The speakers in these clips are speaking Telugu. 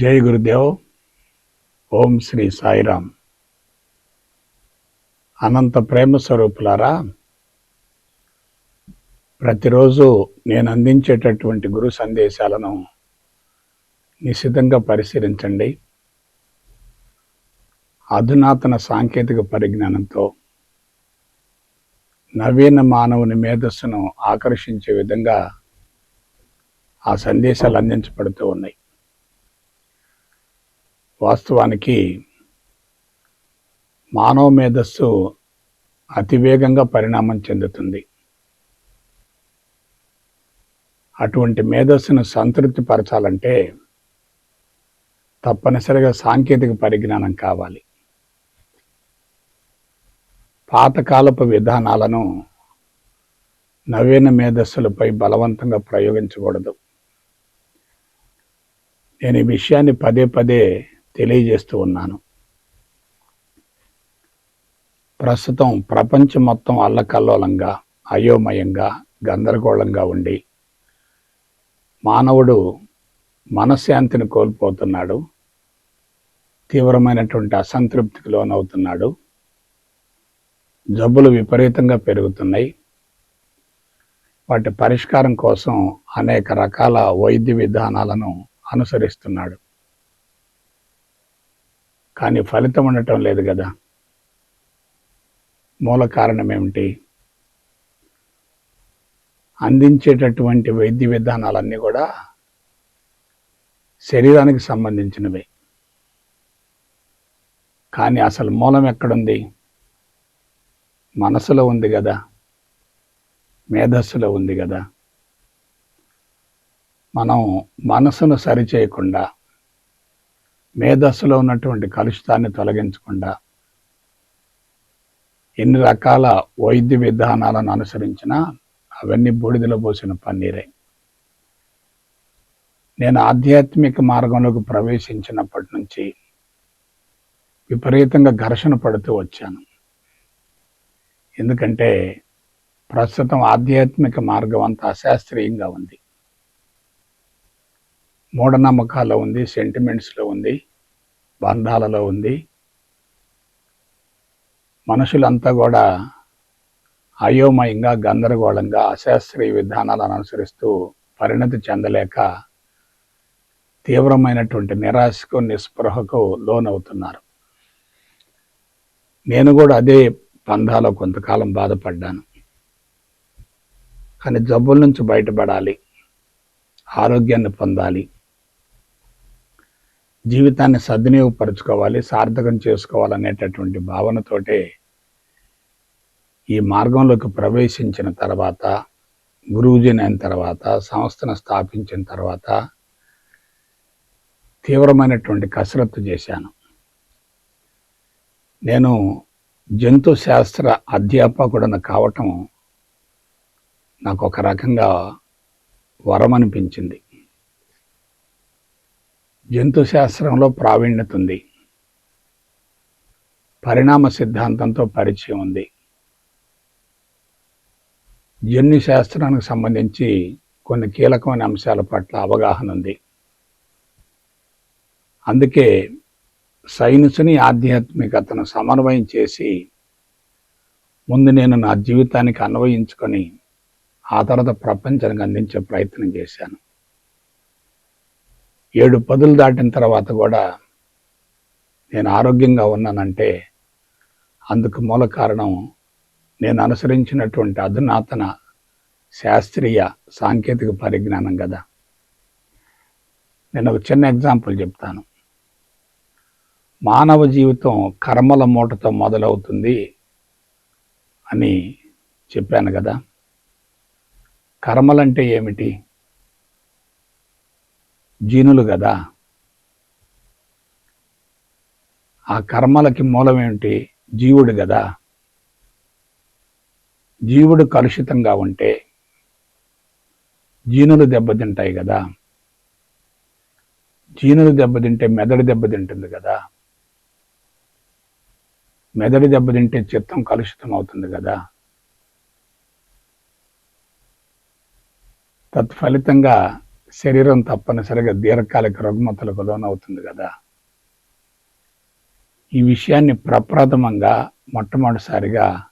జై గురుదేవ్. ఓం శ్రీ సాయిరామ్. అనంత ప్రేమ స్వరూపులారా ప్రతిరోజు నేను అందించేటటువంటి గురు సందేశాలను నిశితంగా పరిశీలించండి. అధునాతన సాంకేతిక పరిజ్ఞానంతో నవీన మానవుని మేధస్సును ఆకర్షించే విధంగా ఆ సందేశాలు అందించబడుతూ ఉన్నాయి. వాస్తవానికి మానవ మేధస్సు అతివేగంగా పరిణామం చెందుతుంది. అటువంటి మేధస్సును సంతృప్తి పరచాలంటే తప్పనిసరిగా సాంకేతిక పరిజ్ఞానం కావాలి. పాతకాలపు విధానాలను నవీన మేధస్సులపై బలవంతంగా ప్రయోగించకూడదు. నేను ఈ విషయాన్ని పదే పదే తెలియజేస్తూ ఉన్నాను. ప్రస్తుతం ప్రపంచం మొత్తం అల్లకల్లోలంగా అయోమయంగా గందరగోళంగా ఉండి మానవుడు మనశ్శాంతిని కోల్పోతున్నాడు తీవ్రమైనటువంటి అసంతృప్తికి లోనవుతున్నాడు జబ్బులు విపరీతంగా పెరుగుతున్నాయి. వాటి పరిష్కారం కోసం అనేక రకాల వైద్య విధానాలను అనుసరిస్తున్నాడు. కానీ ఫలితం ఉండటం లేదు కదా. మూల కారణం ఏమిటి? అందించేటటువంటి వైద్య విధానాలన్నీ కూడా శరీరానికి సంబంధించినవి. కానీ అసలు మూలం ఎక్కడుంది? మనసులో ఉంది కదా. మేధస్సులో ఉంది కదా. మనం మనసును సరిచేయకుండా మేధస్సులో ఉన్నటువంటి కలుషితాన్ని తొలగించకుండా ఎన్ని రకాల వైద్య విధానాలను అనుసరించినా అవన్నీ బూడిదలో పోసిన పన్నీరే. నేను ఆధ్యాత్మిక మార్గంలోకి ప్రవేశించినప్పటి నుంచి విపరీతంగా ఘర్షణ పడుతూ వచ్చాను. ఎందుకంటే ప్రస్తుతం ఆధ్యాత్మిక మార్గం అంతా అశాస్త్రీయంగా ఉంది. మూఢనమ్మకాల్లో ఉంది సెంటిమెంట్స్లో ఉంది. బంధాలలో ఉంది. మనుషులంతా కూడా అయోమయంగా గందరగోళంగా అశాస్త్రీయ విధానాలను అనుసరిస్తూ పరిణతి చెందలేక తీవ్రమైనటువంటి నిరాశకు నిస్పృహకు లోనవుతున్నారు. నేను కూడా అదే పంధాలో కొంతకాలం బాధపడ్డాను. కానీ జబ్బుల నుంచి బయటపడాలి. ఆరోగ్యాన్ని పొందాలి. జీవితాన్ని సద్వినియోగపరచుకోవాలి సార్థకం చేసుకోవాలనేటటువంటి భావనతోటే ఈ మార్గంలోకి ప్రవేశించిన తర్వాత గురువుజీని అయిన తర్వాత సంస్థను స్థాపించిన తర్వాత తీవ్రమైనటువంటి కసరత్తు చేశాను. నేను జంతు శాస్త్ర అధ్యాపకుడను కావటం నాకు ఒక రకంగా వరం అనిపించింది జంతు శాస్త్రంలో ప్రావీణ్యత ఉంది. పరిణామ సిద్ధాంతంతో పరిచయం ఉంది. జన్యు శాస్త్రానికి సంబంధించి కొన్ని కీలకమైన అంశాల పట్ల అవగాహన ఉంది. అందుకే సైన్స్ని ఆధ్యాత్మికతను సమన్వయం చేసి ముందు నేను నా జీవితానికి అన్వయించుకొని ఆ తర్వాత ప్రపంచానికి అందించే ప్రయత్నం చేశాను. ఏడు పదులు దాటిన తర్వాత కూడా నేను ఆరోగ్యంగా ఉన్నానంటే అందుకు మూల కారణం నేను అనుసరించినటువంటి అధునాతన శాస్త్రీయ సాంకేతిక పరిజ్ఞానం కదా. నేను ఒక చిన్న ఎగ్జాంపుల్ చెప్తాను. మానవ జీవితం కర్మల మూటతో మొదలవుతుంది అని చెప్పాను కదా. కర్మలంటే ఏమిటి? జీనులు కదా. ఆ కర్మలకి మూలమేమిటి జీవుడు కదా. జీవుడు కలుషితంగా ఉంటే జీనులు దెబ్బతింటాయి కదా. జీనులు దెబ్బతింటే మెదడు దెబ్బతింటుంది కదా. మెదడు దెబ్బతింటే చిత్తం కలుషితం అవుతుంది కదా. తత్ఫలితంగా శరీరం తప్పనిసరిగా దీర్ఘకాలిక రుగ్మతలకు లోనవుతుంది కదా. ఈ విషయాన్ని ప్రప్రథమంగా మొట్టమొదటిసారిగా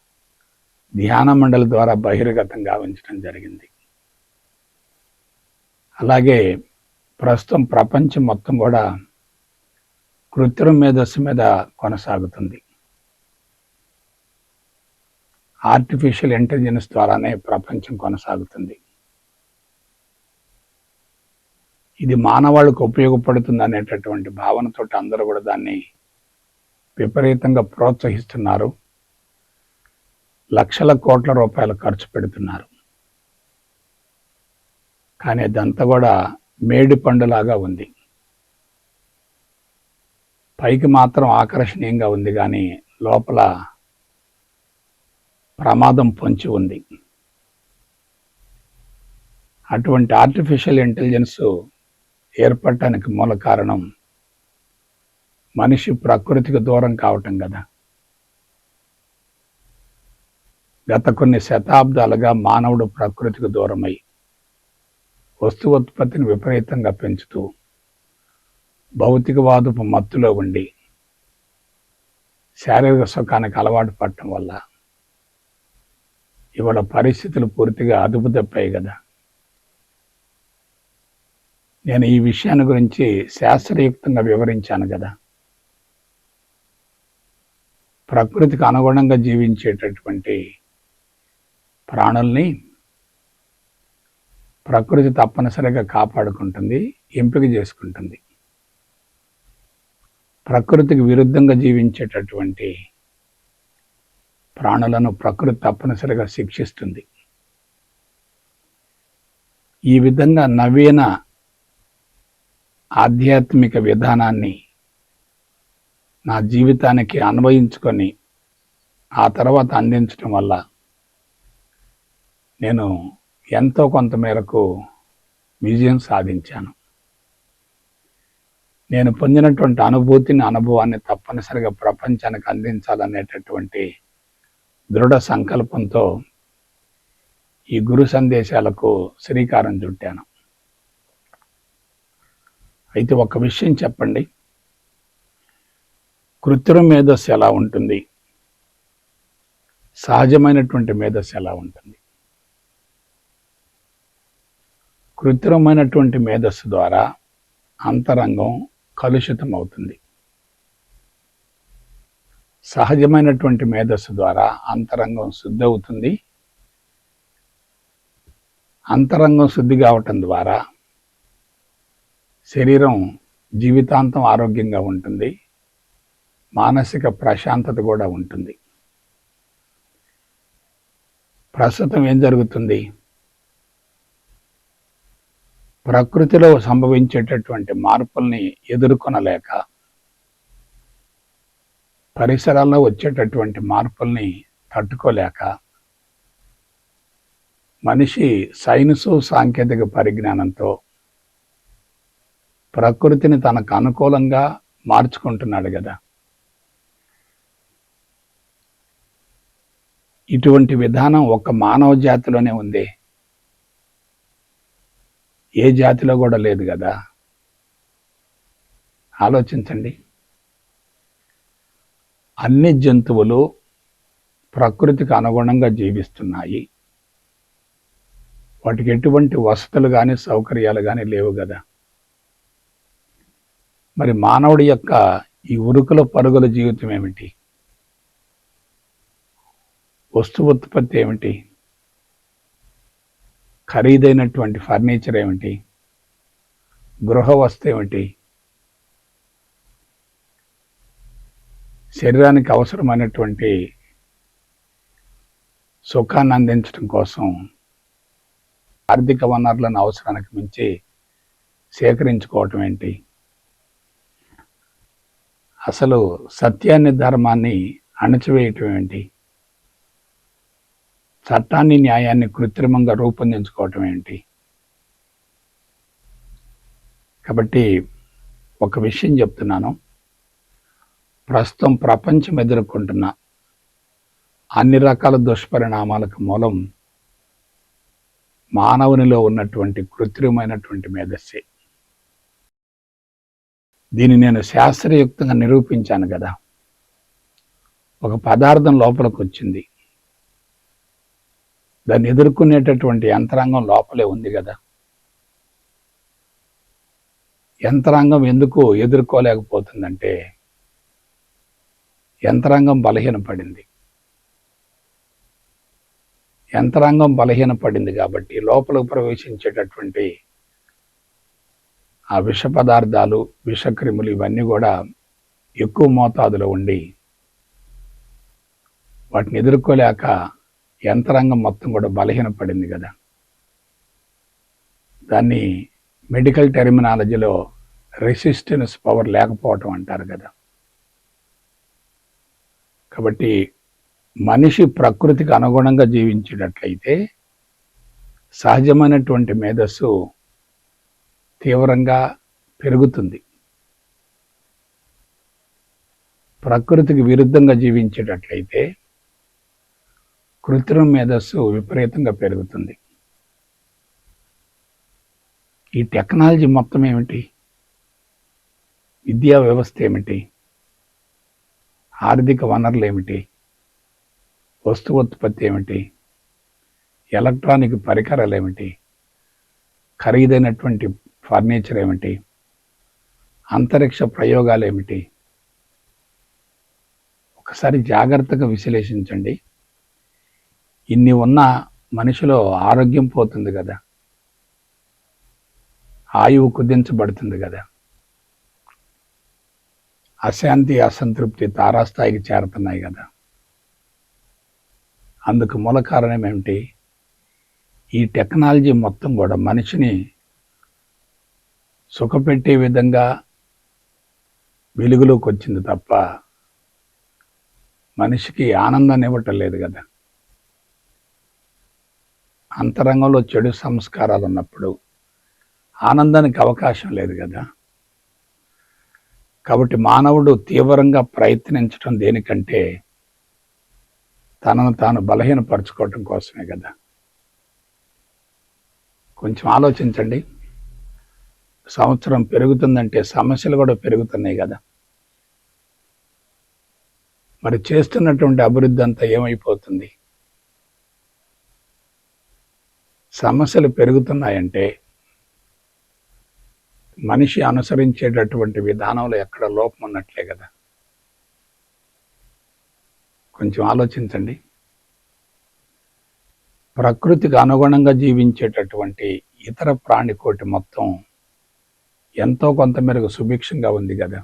ధ్యాన మండలి ద్వారా బహిర్గతం గావించడం జరిగింది. అలాగే ప్రస్తుతం ప్రపంచం మొత్తం కూడా కృత్రిమ మేధస్సు మీద కొనసాగుతుంది. ఆర్టిఫిషియల్ ఇంటెలిజెన్స్ ద్వారానే ప్రపంచం కొనసాగుతుంది. ఇది మానవాళికి ఉపయోగపడుతుంది అనేటటువంటి భావనతో అందరూ కూడా దాన్ని విపరీతంగా ప్రోత్సహిస్తున్నారు. లక్షల కోట్ల రూపాయలు ఖర్చు పెడుతున్నారు. కానీ అదంతా కూడా మేడి పండులాగా ఉంది. పైకి మాత్రం ఆకర్షణీయంగా ఉంది కానీ లోపల ప్రమాదం పొంచి ఉంది. అటువంటి ఆర్టిఫిషియల్ ఇంటెలిజెన్సు ఏర్పడటానికి మూల కారణం మనిషి ప్రకృతికి దూరం కావటం కదా. గత కొన్ని శతాబ్దాలుగా మానవుడు ప్రకృతికి దూరమై వస్తు ఉత్పత్తిని విపరీతంగా పెంచుతూ భౌతికవాదపు మత్తులో ఉండి శారీరక సుఖానికి అలవాటు పడటం వల్ల ఇవాళ పరిస్థితులు పూర్తిగా అదుపు తప్పాయి కదా. నేను ఈ విషయాన్ని గురించి శాస్త్రయుక్తంగా వివరించాను కదా. ప్రకృతికి అనుగుణంగా జీవించేటటువంటి ప్రాణుల్ని ప్రకృతి తప్పనిసరిగా కాపాడుకుంటుంది ఎంపిక చేసుకుంటుంది. ప్రకృతికి విరుద్ధంగా జీవించేటటువంటి ప్రాణులను ప్రకృతి తప్పనిసరిగా శిక్షిస్తుంది. ఈ విధంగా నవీన ఆధ్యాత్మిక విధానాన్ని నా జీవితానికి అన్వయించుకొని ఆ తర్వాత అందించడం వల్ల నేను ఎంతో కొంత మేరకు విజయం సాధించాను. నేను పొందినటువంటి అనుభూతిని అనుభవాన్ని తప్పనిసరిగా ప్రపంచానికి అందించాలనేటటువంటి దృఢ సంకల్పంతో ఈ గురు సందేశాలకు శ్రీకారం చుట్టాను. అయితే ఒక విషయం చెప్పండి. కృత్రిమ మేధస్సు ఎలా ఉంటుంది? సహజమైనటువంటి మేధస్సు ఎలా ఉంటుంది? కృత్రిమైనటువంటి మేధస్సు ద్వారా అంతరంగం కలుషితం అవుతుంది సహజమైనటువంటి మేధస్సు ద్వారా అంతరంగం శుద్ధి అవుతుంది అంతరంగం శుద్ధి కావటం ద్వారా శరీరం జీవితాంతం ఆరోగ్యంగా ఉంటుంది. మానసిక ప్రశాంతత కూడా ఉంటుంది. ప్రస్తుతం ఏం జరుగుతుంది? ప్రకృతిలో సంభవించేటటువంటి మార్పుల్ని ఎదుర్కొనలేక పరిసరాల్లో వచ్చేటటువంటి మార్పుల్ని తట్టుకోలేక మనిషి సైన్సు సాంకేతిక పరిజ్ఞానంతో ప్రకృతిని తనకు అనుకూలంగా మార్చుకుంటున్నాడు కదా. ఇటువంటి విధానం ఒక మానవ జాతిలోనే ఉంది. ఏ జాతిలో కూడా లేదు కదా. ఆలోచించండి. అన్ని జంతువులు ప్రకృతికి అనుగుణంగా జీవిస్తున్నాయి. వాటికి ఎటువంటి వసతులు కానీ సౌకర్యాలు కానీ లేవు కదా. మరి మానవుడి యొక్క ఈ ఉరుకుల పరుగుల జీవితం ఏమిటి? వస్తు ఉత్పత్తి ఏమిటి? ఖరీదైనటువంటి ఫర్నిచర్ ఏమిటి? గృహ వస్తు ఏమిటి? శరీరానికి అవసరమైనటువంటి సుఖాన్ని అందించడం కోసం ఆర్థిక వనరులను అవసరానికి మించి సేకరించుకోవటం ఏంటి? అసలు సత్యాన్ని ధర్మాన్ని అణచివేయటం ఏంటి? చట్టాన్ని న్యాయాన్ని కృత్రిమంగా రూపొందించుకోవటం ఏంటి? కాబట్టి ఒక విషయం చెప్తున్నాను. ప్రస్తుతం ప్రపంచం ఎదుర్కొంటున్న అన్ని రకాల దుష్పరిణామాలకు మూలం మానవునిలో ఉన్నటువంటి కృత్రిమైనటువంటి మేధస్సే. దీన్ని నేను శాస్త్రయుక్తంగా నిరూపించాను కదా. ఒక పదార్థం లోపలికి వచ్చింది దాన్ని ఎదుర్కొనేటటువంటి యంత్రాంగం లోపలే ఉంది కదా. యంత్రాంగం ఎందుకు ఎదుర్కోలేకపోతుందంటే యంత్రాంగం బలహీనపడింది. యంత్రాంగం బలహీనపడింది కాబట్టి లోపలికి ప్రవేశించేటటువంటి ఆ విష పదార్థాలు విషక్రిములు ఇవన్నీ కూడా ఎక్కువ మోతాదులో ఉండి వాటిని ఎదుర్కోలేక యంత్రాంగం మొత్తం కూడా బలహీనపడింది కదా. దాన్ని మెడికల్ టెర్మినాలజీలో రెసిస్టెన్స్ పవర్ లేకపోవటం అంటారు కదా. కాబట్టి మనిషి ప్రకృతికి అనుగుణంగా జీవించేటట్లయితే సహజమైనటువంటి మేధస్సు తీవ్రంగా పెరుగుతుంది. ప్రకృతికి విరుద్ధంగా జీవించేటట్లయితే కృత్రిమ మేధస్సు విపరీతంగా పెరుగుతుంది. ఈ టెక్నాలజీ మొత్తం ఏమిటి? విద్యా వ్యవస్థ ఏమిటి? ఆర్థిక వనరులు ఏమిటి? వస్తు ఉత్పత్తి ఏమిటి? ఎలక్ట్రానిక్ పరికరాలు ఏమిటి? ఖరీదైనటువంటి ఫర్నిచర్ ఏమిటి? అంతరిక్ష ప్రయోగాలు ఏమిటి? ఒకసారి జాగ్రత్తగా విశ్లేషించండి. ఇన్ని ఉన్న మనిషిలో ఆరోగ్యం పోతుంది కదా. ఆయువు కుదించబడుతుంది కదా. అశాంతి అసంతృప్తి తారాస్థాయికి చేరుతున్నాయి కదా. అందుకు మూల కారణం ఏమిటి? ఈ టెక్నాలజీ మొత్తం కూడా మనిషిని సుఖపెట్టే విధంగా వెలుగులోకి వచ్చింది తప్ప మనిషికి ఆనందాన్ని ఇవ్వటం లేదు కదా. అంతరంగంలో చెడు సంస్కారాలు ఉన్నప్పుడు ఆనందానికి అవకాశం లేదు కదా. కాబట్టి మానవుడు తీవ్రంగా ప్రయత్నించడం దేనికంటే తనను తాను బలహీనపరచుకోవటం కోసమే కదా. కొంచెం ఆలోచించండి. సంవత్సరం పెరుగుతుందంటే సమస్యలు కూడా పెరుగుతున్నాయి కదా. మరి చేస్తున్నటువంటి అభివృద్ధి అంతా ఏమైపోతుంది? సమస్యలు పెరుగుతున్నాయంటే మనిషి అనుసరించేటటువంటి విధానంలో ఎక్కడ లోపం ఉన్నట్లే కదా. కొంచెం ఆలోచించండి. ప్రకృతికి అనుగుణంగా జీవించేటటువంటి ఇతర ప్రాణికోటి మొత్తం ఎంతో కొంత మేరకు సుభిక్షంగా ఉంది కదా.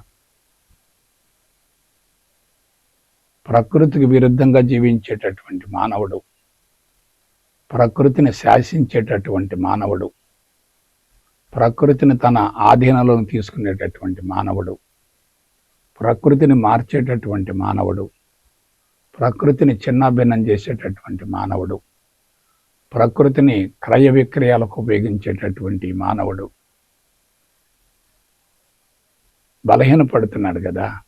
ప్రకృతికి విరుద్ధంగా జీవించేటటువంటి మానవుడు ప్రకృతిని శాసించేటటువంటి మానవుడు ప్రకృతిని తన ఆధీనంలోకి తీసుకునేటటువంటి మానవుడు ప్రకృతిని మార్చేటటువంటి మానవుడు ప్రకృతిని చిన్నాభిన్నం చేసేటటువంటి మానవుడు ప్రకృతిని క్రయ విక్రయాలకు ఉపయోగించేటటువంటి మానవుడు బలహీనపడుతున్నాడు కదా.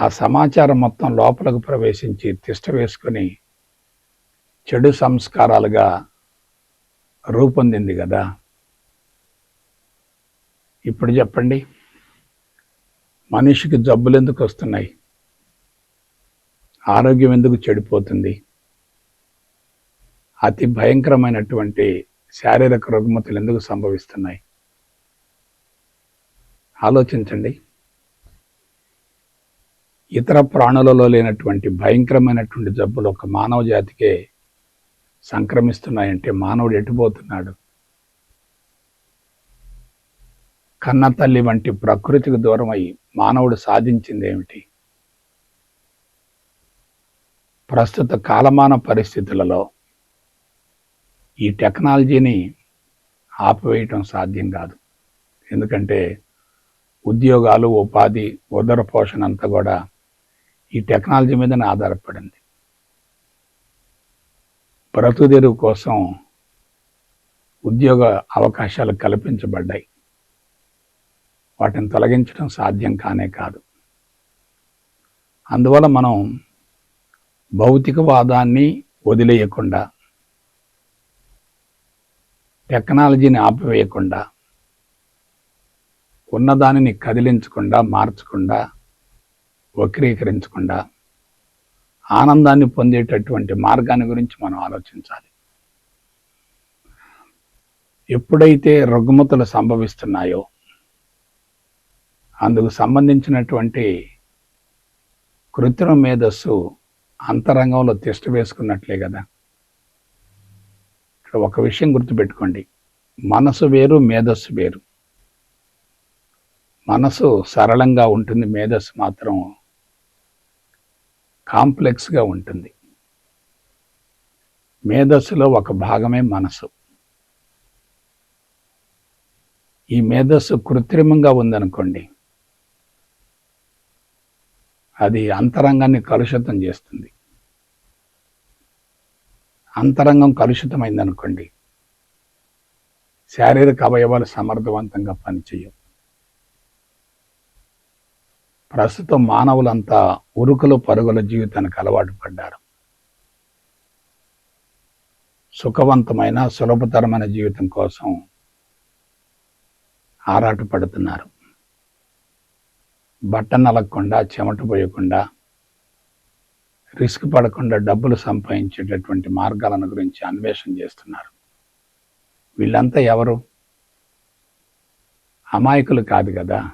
ఆ సమాచారం మొత్తం లోపలకు ప్రవేశించి తిష్ట వేసుకొని చెడు సంస్కారాలుగా రూపొందింది కదా. ఇప్పుడు చెప్పండి. మనిషికి జబ్బులు ఎందుకు వస్తున్నాయి? ఆరోగ్యం ఎందుకు చెడిపోతుంది? అతి భయంకరమైనటువంటి శారీరక రుగ్మతలు ఎందుకు సంభవిస్తున్నాయి? ఆలోచించండి. ఇతర ప్రాణులలో లేనటువంటి భయంకరమైనటువంటి జబ్బులు ఒక మానవ జాతికే సంక్రమిస్తున్నాయంటే మానవుడు ఎటుపోతున్నాడు కన్న తల్లి వంటి ప్రకృతికి దూరం అయి మానవుడు సాధించింది ఏమిటి ప్రస్తుత కాలమాన పరిస్థితులలో ఈ టెక్నాలజీని ఆపివేయటం సాధ్యం కాదు. ఎందుకంటే ఉద్యోగాలు ఉపాధి ఉదర పోషణ అంతా కూడా ఈ టెక్నాలజీ మీదనే ఆధారపడింది. బ్రతుదెరువు కోసం ఉద్యోగ అవకాశాలు కల్పించబడ్డాయి. వాటిని తొలగించడం సాధ్యం కానే కాదు. అందువల్ల మనం భౌతికవాదాన్ని వదిలేయకుండా టెక్నాలజీని ఆపివేయకుండా ఉన్నదానిని కదిలించకుండా మార్చకుండా వక్రీకరించకుండా ఆనందాన్ని పొందేటటువంటి మార్గాన్ని గురించి మనం ఆలోచించాలి. ఎప్పుడైతే రుగ్మతలు సంభవిస్తున్నాయో అందుకు సంబంధించినటువంటి కృత్రిమ మేధస్సు అంతరంగంలో తిష్ట వేసుకున్నట్లే కదా. ఇక్కడ ఒక విషయం గుర్తుపెట్టుకోండి. మనసు వేరు మేధస్సు వేరు. మనసు సరళంగా ఉంటుంది మేధస్సు మాత్రం కాంప్లెక్స్గా ఉంటుంది. మేధస్సులో ఒక భాగమే మనసు. ఈ మేధస్సు కృత్రిమంగా ఉందనుకోండి అది అంతరంగాన్ని కలుషితం చేస్తుంది. అంతరంగం కలుషితమైందనుకోండి శారీరక అవయవాలు సమర్థవంతంగా పనిచేయవు. ప్రస్తుతం మానవులంతా ఉరుకులు పరుగుల జీవితానికి అలవాటు పడ్డారు. సుఖవంతమైన సులభతరమైన జీవితం కోసం ఆరాటపడుతున్నారు. బట్ట నలగకుండా చెమట పోయకుండా రిస్క్ పడకుండా డబ్బులు సంపాదించేటటువంటి మార్గాలను గురించి అన్వేషణ చేస్తున్నారు. వీళ్ళంతా ఎవరు? అమాయకులు కాదు కదా.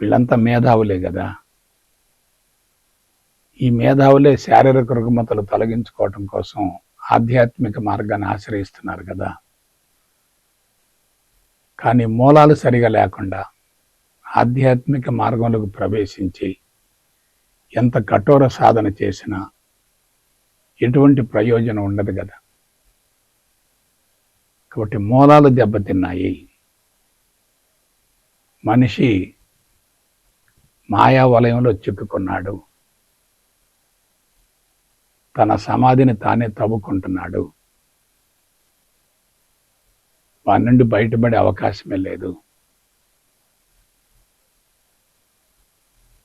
వీళ్ళంతా మేధావులే కదా. ఈ మేధావులే శారీరక రుగ్మతలు తొలగించుకోవటం కోసం ఆధ్యాత్మిక మార్గాన్ని ఆశ్రయిస్తున్నారు కదా. కానీ మూలాలు సరిగా లేకుండా ఆధ్యాత్మిక మార్గంలోకి ప్రవేశించి ఎంత కఠోర సాధన చేసినా ఎటువంటి ప్రయోజనం ఉండదు కదా. కాబట్టి మూలాలు దెబ్బతిన్నాయి. మనిషి మాయా వలయంలో చిక్కుకున్నాడు. తన సమాధిని తానే తవ్వుకుంటున్నాడు. వారి నుండి బయటపడే అవకాశమే లేదు.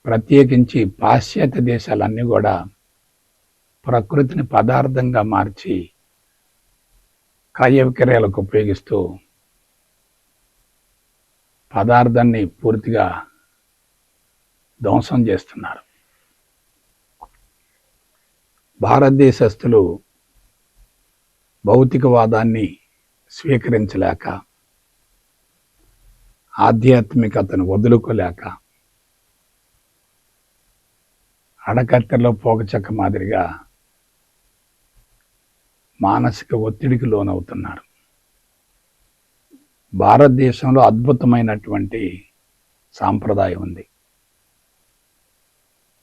ప్రత్యేకించి పాశ్చాత్య దేశాలన్నీ కూడా ప్రకృతిని పదార్థంగా మార్చి క్రయ విక్రయాలకు ఉపయోగిస్తూ పదార్థాన్ని పూర్తిగా ధ్వంసం చేస్తున్నారు. భారతదేశస్తులు భౌతికవాదాన్ని స్వీకరించలేక ఆధ్యాత్మికతను వదులుకోలేక అడకత్తెలో పోగచక్క మాదిరిగా మానసిక ఒత్తిడికి లోనవుతున్నారు. భారతదేశంలో అద్భుతమైనటువంటి సాంప్రదాయం ఉంది.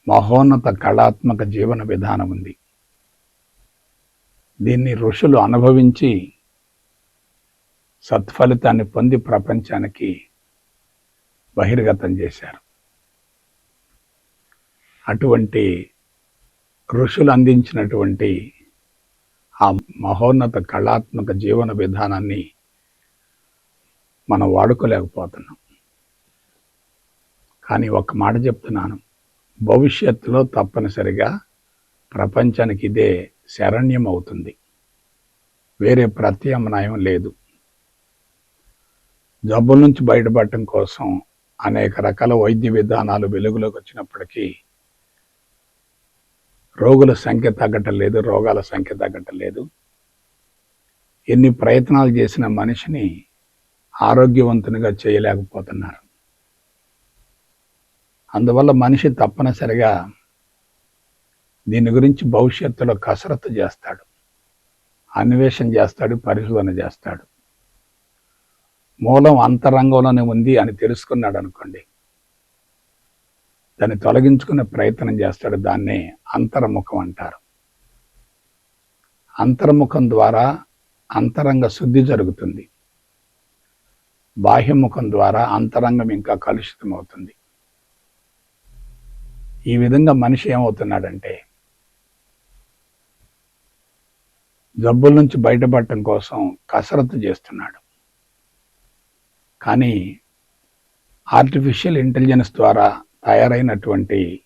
మహోన్నత కళాత్మక జీవన విధానం ఉంది. దీన్ని ఋషులు అనుభవించి సత్ఫలితాన్ని పొంది ప్రపంచానికి బహిర్గతం చేశారు. అటువంటి ఋషులు అందించినటువంటి ఆ మహోన్నత కళాత్మక జీవన విధానాన్ని మనం వాడుకోలేకపోతున్నాం. కానీ ఒక మాట చెప్తున్నాను. భవిష్యత్తులో తప్పనిసరిగా ప్రపంచానికి ఇదే శరణ్యం అవుతుంది వేరే ప్రత్యామ్నాయం లేదు. జబ్బుల నుంచి బయటపడటం కోసం అనేక రకాల వైద్య విధానాలు వెలుగులోకి వచ్చినప్పటికీ రోగుల సంఖ్య తగ్గటం లేదు రోగాల సంఖ్య తగ్గటం లేదు. ఎన్ని ప్రయత్నాలు చేసిన మనిషిని ఆరోగ్యవంతునిగా చేయలేకపోతున్నారు. అందువల్ల మనిషి తప్పనిసరిగా దీని గురించి భవిష్యత్తులో కసరత్తు చేస్తాడు. అన్వేషణ చేస్తాడు పరిశోధన చేస్తాడు. మూలం అంతరంగంలోనే ఉంది అని తెలుసుకున్నాడు అనుకోండి. దాన్ని తొలగించుకునే ప్రయత్నం చేస్తాడు దాన్నే అంతర్ముఖం అంటారు. అంతర్ముఖం ద్వారా అంతరంగ శుద్ధి జరుగుతుంది. బాహ్యముఖం ద్వారా అంతరంగం ఇంకా కలుషితం అవుతుంది ఈ విధంగా మనిషి ఏమవుతున్నాడంటే జబ్బుల నుంచి బయటపడటం కోసం కసరత్తు చేస్తున్నాడు. కానీ ఆర్టిఫిషియల్ ఇంటెలిజెన్స్ ద్వారా తయారైనటువంటి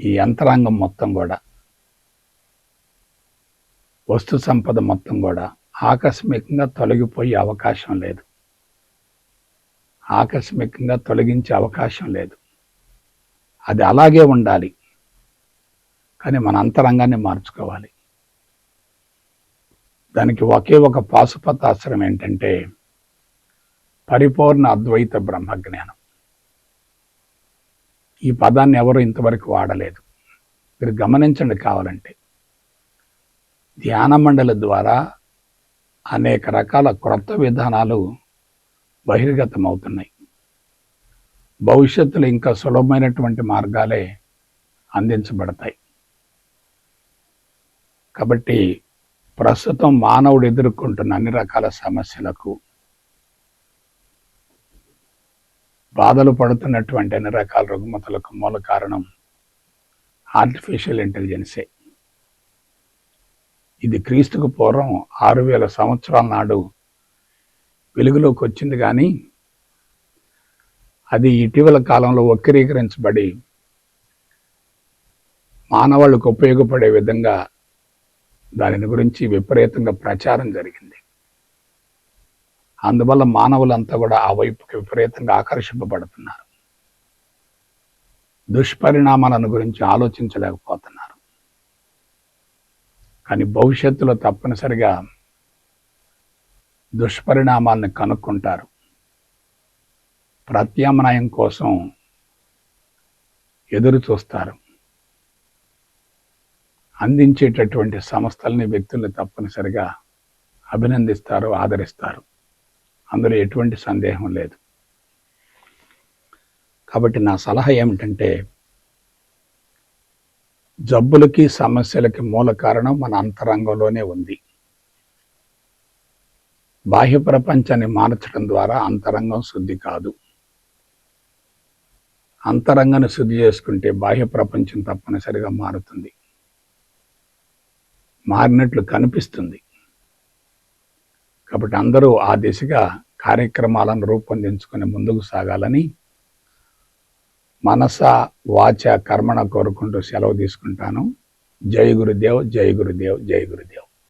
ఈ యంత్రాంగం మొత్తం కూడా వస్తు సంపద మొత్తం కూడా ఆకస్మికంగా తొలగిపోయే అవకాశం లేదు. ఆకస్మికంగా తొలగించే అవకాశం లేదు. అది అలాగే ఉండాలి. కానీ మన అంతరంగాన్ని మార్చుకోవాలి. దానికి ఒకే ఒక పాశుపతాస్త్రం ఏంటంటే పరిపూర్ణ అద్వైత బ్రహ్మజ్ఞానం. ఈ పదాన్ని ఎవరు ఇంతవరకు వాడలేదు. మీరు గమనించండి కావాలంటే. ధ్యాన మండలి ద్వారా అనేక రకాల క్రొత్త విధానాలు బహిర్గతమవుతున్నాయి. భవిష్యత్తులో ఇంకా సులభమైనటువంటి మార్గాలే అందించబడతాయి. కాబట్టి ప్రస్తుతం మానవుడు ఎదుర్కొంటున్న అన్ని రకాల సమస్యలకు బాధలు పడుతున్నటువంటి అన్ని రకాల రుగ్మతలకు మూల కారణం ఆర్టిఫిషియల్ ఇంటెలిజెన్సే ఇది క్రీస్తుకు పూర్వం ఆరు వేల సంవత్సరాల నాడు వెలుగులోకి వచ్చింది కానీ అది ఇటీవల కాలంలో వక్రీకరించబడి మానవాళ్ళకు ఉపయోగపడే విధంగా దానిని గురించి విపరీతంగా ప్రచారం జరిగింది. అందువల్ల మానవులంతా కూడా ఆ వైపుకి విపరీతంగా ఆకర్షింపబడుతున్నారు. దుష్పరిణామాలను గురించి ఆలోచించలేకపోతున్నారు. కానీ భవిష్యత్తులో తప్పనిసరిగా దుష్పరిణామాలను కనుక్కుంటారు. ప్రత్యామ్నాయం కోసం ఎదురు చూస్తారు. అందించేటటువంటి సంస్థల్ని వ్యక్తుల్ని తప్పనిసరిగా అభినందిస్తారు ఆదరిస్తారు. అందులో ఎటువంటి సందేహం లేదు. కాబట్టి నా సలహా ఏమిటంటే జబ్బులకి సమస్యలకి మూల కారణం మన అంతరంగంలోనే ఉంది. బాహ్య ప్రపంచాన్ని మార్చడం ద్వారా అంతరంగం శుద్ధి కాదు. అంతరంగాన్ని శుద్ధి చేసుకుంటే బాహ్య ప్రపంచం తప్పనిసరిగా మారుతుంది. మారినట్లు కనిపిస్తుంది. కాబట్టి అందరూ ఆ దిశగా కార్యక్రమాలను రూపొందించుకొని ముందుకు సాగాలని మనస వాచ కర్మణ కోరుకుంటూ సెలవు తీసుకుంటాను. జై గురుదేవ్ జై గురుదేవ్ జై గురుదేవ్.